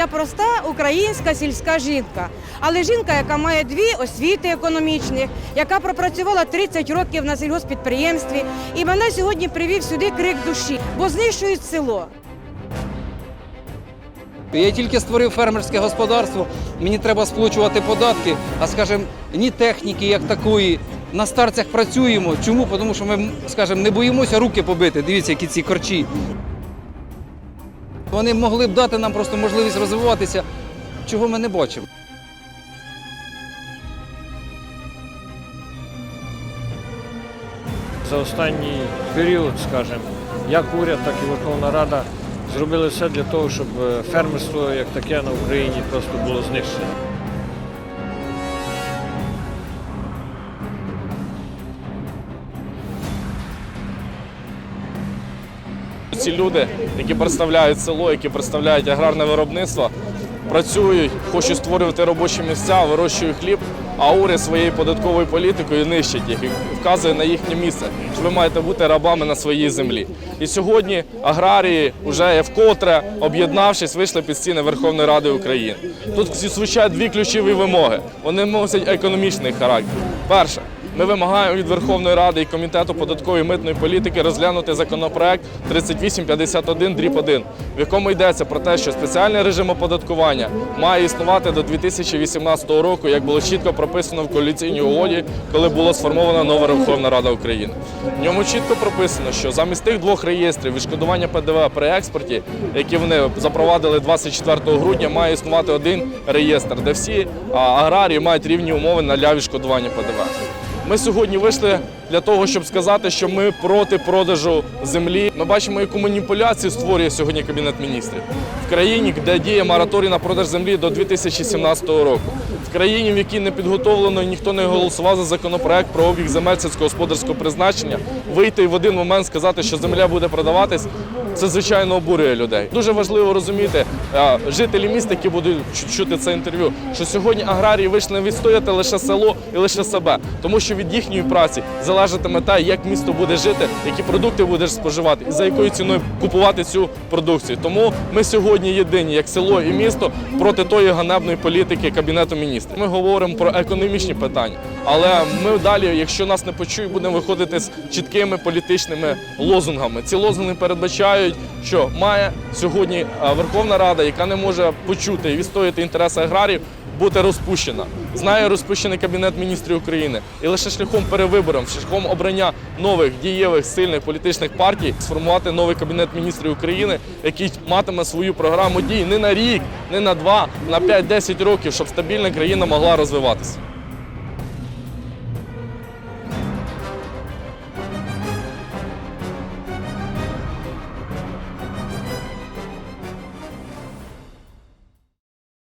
Я проста українська сільська жінка, але жінка, яка має дві освіти економічних, яка пропрацювала 30 років на сільгоспідприємстві, і мене сьогодні привів сюди крик душі, бо знищують село. Я тільки створив фермерське господарство, мені треба сплачувати податки, а скажімо, ні техніки як такої. На старцях працюємо. Чому? Тому що ми, скажімо, не боїмося руки побити. Дивіться, які ці корчі. Вони могли б дати нам просто можливість розвиватися, чого ми не бачимо. За останній період, скажімо, як уряд, так і Верховна Рада зробили все для того, щоб е, фермерство як таке на Україні просто було знищено. Ці люди, які представляють село, які представляють аграрне виробництво, працюють, хочуть створювати робочі місця, вирощують хліб, а уряд своєю податковою політикою нищить їх і вказує на їхнє місце, що ви маєте бути рабами на своїй землі. І сьогодні аграрії вже вкотре об'єднавшись, вийшли під стіни Верховної Ради України. Тут звучать дві ключові вимоги. Вони носять економічний характер. Перше. Ми вимагаємо від Верховної Ради і Комітету податкової митної політики розглянути законопроект 3851 дріб 1, в якому йдеться про те, що спеціальний режим оподаткування має існувати до 2018 року, як було чітко прописано в коаліційній угоді, коли була сформована нова Верховна Рада України. В ньому чітко прописано, що замість тих двох реєстрів відшкодування ПДВ при експорті, які вони запровадили 24 грудня, має існувати один реєстр, де всі аграрії мають рівні умови для відшкодування ПДВ. Ми сьогодні вийшли для того, щоб сказати, що ми проти продажу землі. Ми бачимо, яку маніпуляцію створює сьогодні Кабінет міністрів в країні, де діє мораторій на продаж землі до 2017 року. В країні, в якій не підготовлено і ніхто не голосував за законопроект про обіг земель сільськогосподарського призначення, вийти в один момент сказати, що земля буде продаватись, це звичайно обурює людей. Дуже важливо розуміти е, жителі міста, які будуть чути це інтерв'ю, що сьогодні аграрії вийшли відстояти лише село і лише себе, тому що від їхньої праці залежатиме те, як місто буде жити, які продукти будеш споживати і за якою ціною купувати цю продукцію. Тому ми сьогодні єдині, як село і місто, проти тої ганебної політики кабінету міністрів. Ми говоримо про економічні питання, але ми далі, якщо нас не почують, будемо виходити з чіткими політичними лозунгами. Ці лозунги передбачають, що має сьогодні е, Верховна Рада, яка не може почути і відстояти інтереси аграріїв, бути розпущена. Знає розпущений Кабінет міністрів України. І лише шляхом перевиборів, шляхом обрання нових дієвих сильних політичних партій сформувати новий Кабінет міністрів України, який матиме свою програму дій не на рік, не на два, на 5-10 років, щоб стабільна країна могла розвиватися.